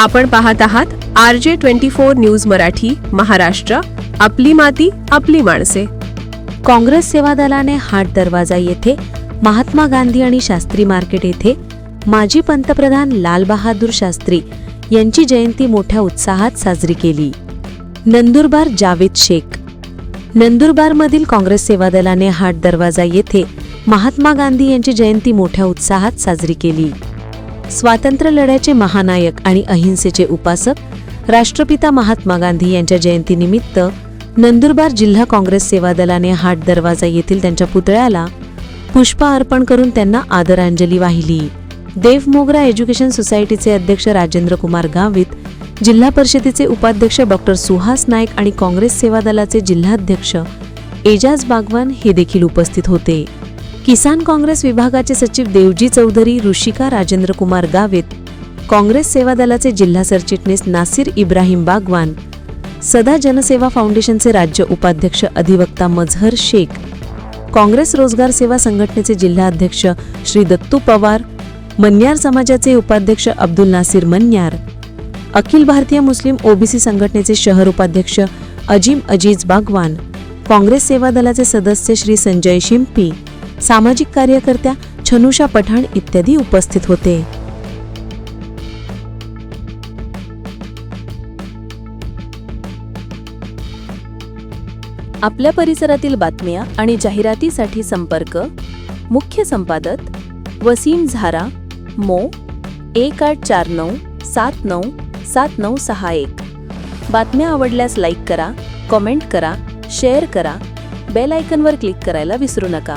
आपण पाहत आहात R J twenty four news Marathi Maharashtra. आपली माती आपली माणसे. काँग्रेस सेवा दलाने हाट दरवाजा येथे महात्मा गांधी आणि शास्त्री मार्केट येथे माजी पंतप्रधान लालबहादूर शास्त्री यांची जयंती मोठ्या उत्साहात साजरी केली. नंदुरबार जावेद शेख. नंदुरबारमधील काँग्रेस सेवा दलाने हाट दरवाजा येथे महात्मा गांधी यांची जयंती मोठ्या उत्साहात साजरी केली. स्वातंत्र्य लढ्याचे महानायक आणि अहिंसेचे उपासक राष्ट्रपिता महात्मा गांधी यांच्या जयंतीनिमित्त नंदुरबार जिल्हा काँग्रेस सेवा दलाने हाट दरवाजा येथील त्यांच्या पुतळ्याला पुष्प अर्पण करून त्यांना आदरांजली वाहिली. देव मोगरा एज्युकेशन सोसायटीचे अध्यक्ष राजेंद्र कुमार गावित जिल्हा परिषदेचे उपाध्यक्ष डॉक्टर सुहास नाईक आणि काँग्रेस सेवा दलाचे जिल्हाध्यक्ष एजाज बागवान हे देखील उपस्थित होते. किसान काँग्रेस विभागाचे सचिव देवजी चौधरी ऋषिका राजेंद्र कुमार गावित काँग्रेस सेवा दलाचे जिल्हा सरचिटणीस नासिर इब्राहिम बागवान सदा जनसेवा फाउंडेशनचे राज्य उपाध्यक्ष अधिवक्ता मझहर शेख काँग्रेस रोजगार सेवा संघटनेचे जिल्हाध्यक्ष श्री दत्तू पवार मन्यार समाजाचे उपाध्यक्ष अब्दुल नासिर मन्यार अखिल भारतीय मुस्लिम ओबीसी संघटनेचे शहर उपाध्यक्ष अजीम अजीज बागवान काँग्रेस सेवा दलाचे सदस्य श्री संजय शिंपी सामाजिक कार्यकर्त्या छनुषा पठाण इत्यादी उपस्थित होते. आपल्या परिसरातील बातम्या आणि जाहिरातीसाठी संपर्क मुख्य संपादक वसीम झारा मो. एक आठ चार नऊ सात नऊ सात नऊ सहा एक. बातम्या आवडल्यास लाईक करा कॉमेंट करा शेअर करा बेल आयकनवर क्लिक करायला विसरू नका.